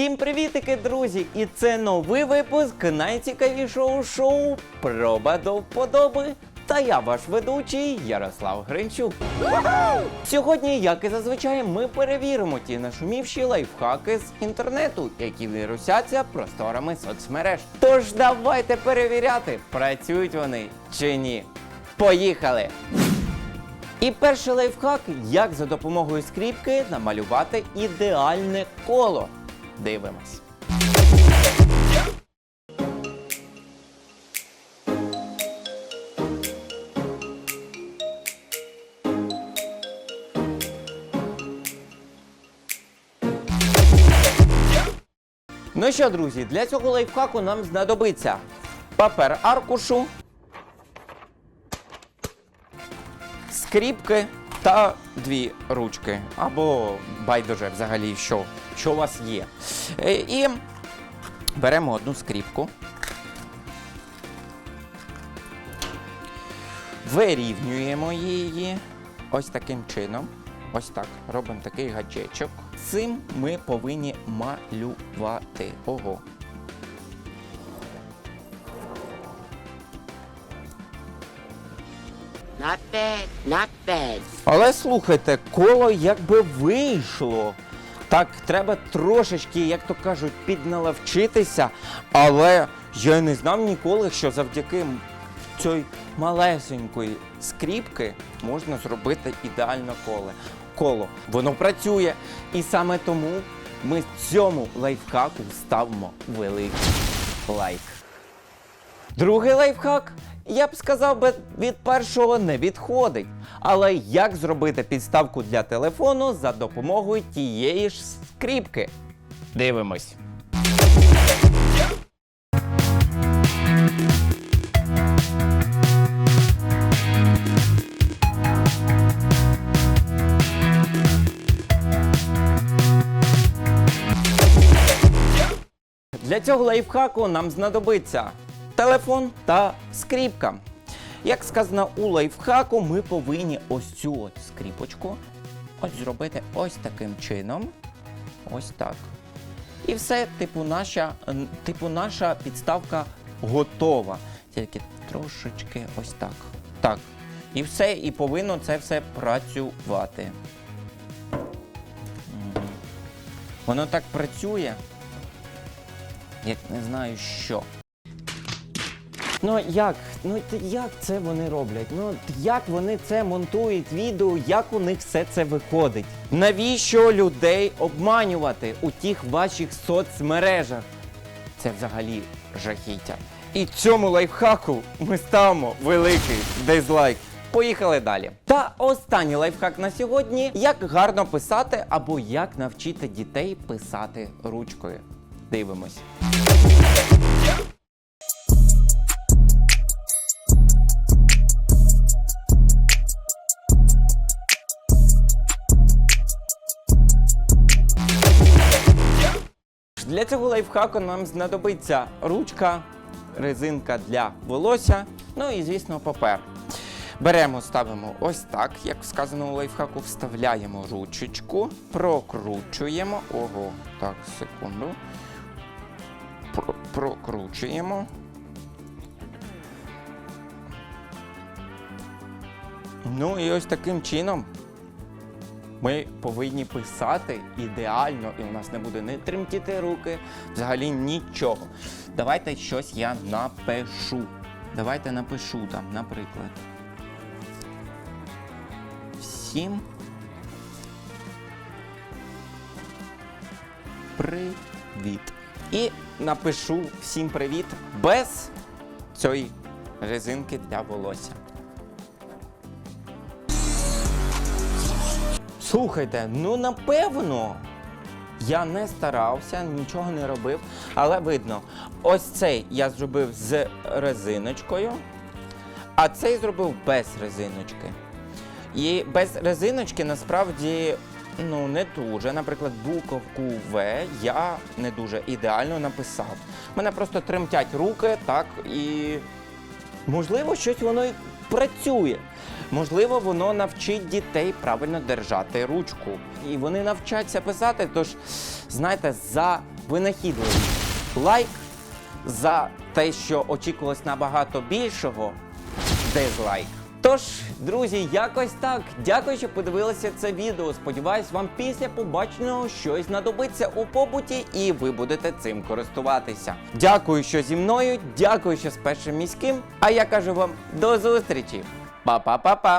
Всім привітики, друзі! І це новий випуск найцікавішого шоу Проба до вподоби. Та я ваш ведучий Ярослав Гринчук. Сьогодні, як і зазвичай, ми перевіримо ті нашумівші лайфхаки з інтернету, які вірусяться просторами соцмереж. Тож давайте перевіряти, працюють вони чи ні. Поїхали! І перший лайфхак, як за допомогою скріпки намалювати ідеальне коло. Дивимось. Ну що, друзі, для цього лайфхаку нам знадобиться папер аркушу, скріпки та дві ручки. Або байдуже взагалі, що, що у вас є. Е, І беремо одну скріпку. Вирівнюємо її ось таким чином. Ось так. Робимо такий гачечок. Цим ми повинні малювати. Ого. Not bad, not bad. Але слухайте, коло якби вийшло. Так, треба трошечки, як то кажуть, підналавчитися. Але я не знав ніколи, що завдяки цієї малесенької скріпки можна зробити ідеальне коло. коло. Воно працює. І саме тому ми цьому лайфхаку ставимо великий лайк. Другий лайфхак, я б сказав би, від першого не відходить. Але як зробити підставку для телефону за допомогою тієї ж скріпки? Дивимось. Для цього лайфхаку нам знадобиться телефон та скріпка. Як сказано у лайфхаку, ми повинні ось цю от скріпочку ось зробити ось таким чином. Ось так. І все, типу, наша, типу, наша підставка готова. Тільки трошечки ось так. Так. І все, і повинно це все працювати. Воно так працює, як не знаю що. Ну як? Ну як це вони роблять? Ну як вони це монтують відео, як у них все це виходить? Навіщо людей обманювати у тих ваших соцмережах? Це взагалі жахіття. І цьому лайфхаку ми ставимо великий дизлайк. Поїхали далі. Та останній лайфхак на сьогодні: як гарно писати або як навчити дітей писати ручкою. Дивимось. Для цього лайфхаку нам знадобиться ручка, резинка для волосся, ну і, звісно, папер. Беремо, ставимо ось так, як сказано у лайфхаку, вставляємо ручечку, прокручуємо. Ого, так, секунду. Про- прокручуємо. Ну і ось таким чином ми повинні писати ідеально, і у нас не буде не тремтіти руки, взагалі нічого. Давайте щось я напишу. Давайте напишу там, наприклад. Всім привіт. І напишу всім привіт без цієї резинки для волосся. Слухайте, ну напевно, я не старався, нічого не робив, але видно, ось цей я зробив з резиночкою, а цей зробив без резиночки. І без резиночки насправді ну, не дуже. Наприклад, буковку В я не дуже ідеально написав. Мене просто тремтять руки, так, і можливо, щось воно і працює. Можливо, воно навчить дітей правильно держати ручку. І вони навчаться писати. Тож, знаєте, за винахідливість. Лайк за те, що очікувалось набагато більшого. Дизлайк. Тож, друзі, якось так. Дякую, що подивилися це відео. Сподіваюсь, вам після побаченого щось знадобиться у побуті, і ви будете цим користуватися. Дякую, що зі мною. Дякую, що з першим міським. А я кажу вам до зустрічі. Па-па-па-па.